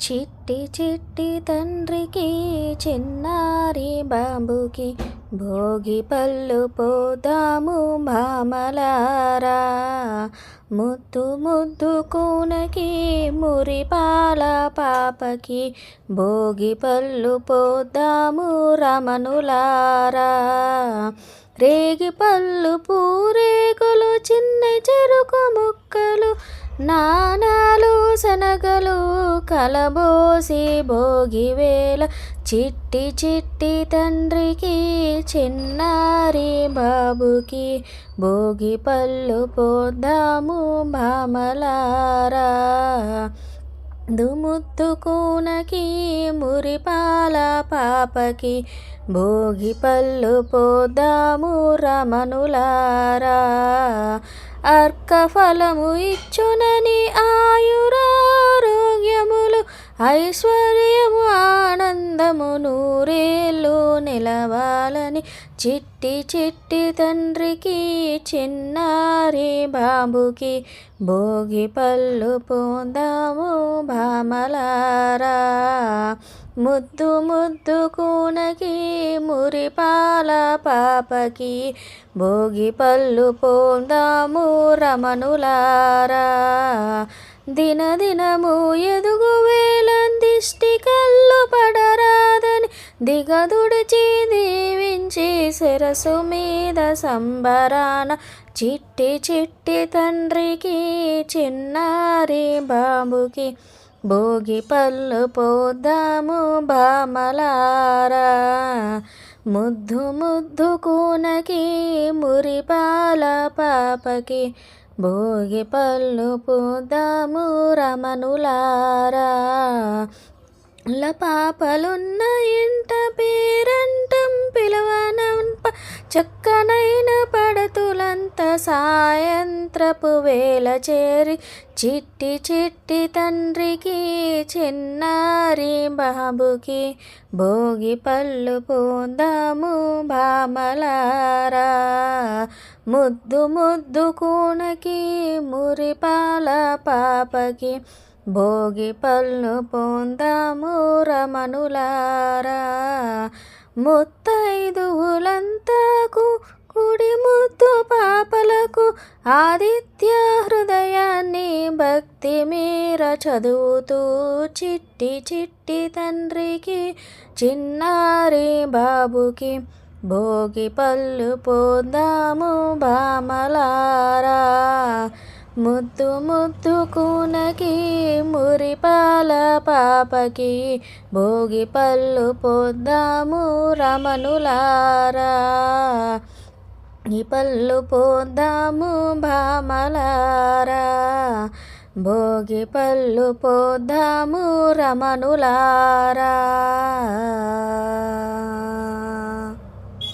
చిట్టి చిట్టి తండ్రికి చిన్నారి బాబుకి భోగి పళ్ళు పోదాము భామలారా. ముద్దు ముద్దు కూనకి మురిపాల పాపకి భోగి పళ్ళు పోదాము రమనులారా రేగి పళ్ళు పూరేగులు చిన్న చెరుకు ముక్కలు నానా శనగలు కలబోసి భోగివేల చిట్టి చిట్టి తండ్రికి చిన్నారి బాబుకి భోగి పళ్ళు పోద్దాము భామలారా దుముత్తుకూనకి మురిపాల పాపకి భోగి పళ్ళు పోదాము రమనులారా అర్క ఫలము ఇచ్చునని ఆయురా ఐశ్వర్యము ఆనందము నూరేళ్ళు నిలవాలని చిట్టి చిట్టి తండ్రికి చిన్నారి బాబుకి భోగి పళ్ళు పొందాము భామలారా. ముద్దు ముద్దు కూనకి మురిపాల పాపకి భోగి పళ్ళు పోదాము రమణులారా. దినదినము ఎదుగు వేల దిష్టి కళ్ళు పడరాదని దిగదుడిచి దీవించి శిరసు మీద సంబరాన చిట్టి చిట్టి తండ్రికి చిన్నారి బాబుకి భోగి పళ్ళు పోద్దాము భామలారా ముద్దు ముద్దు కూనకి మురిపాల పాపకి భోగి పళ్ళు పూదాము రమనులారా ల పాపలున్న ఇంట పేరంటం పిలవనా చక్కనైన పడతులంత సాయంత్రపు వేల చేరి చిట్టి చిట్టి తండ్రికి చిన్నారి బాబుకి భోగి పళ్ళు పోదాము భామలారా ముద్దు ముద్దు కూనకి మురిపాల పాపకి భోగి పళ్ళు పొందాము రమణులారా. ముత్తైదువులంతా భక్తి మీర చదువుతూ చిట్టి చిట్టి తండ్రికి చిన్నారి బాబుకి భోగి పళ్ళు పోదాము భామలారా ముద్దు ముద్దు కూనకి మురిపాల పాపకి భోగి పళ్ళు పోద్దాము రమణులారా. ఈ పళ్ళు పోద్దాము భామలారా భోగి పళ్ళు పోద్దాము రమణులారా.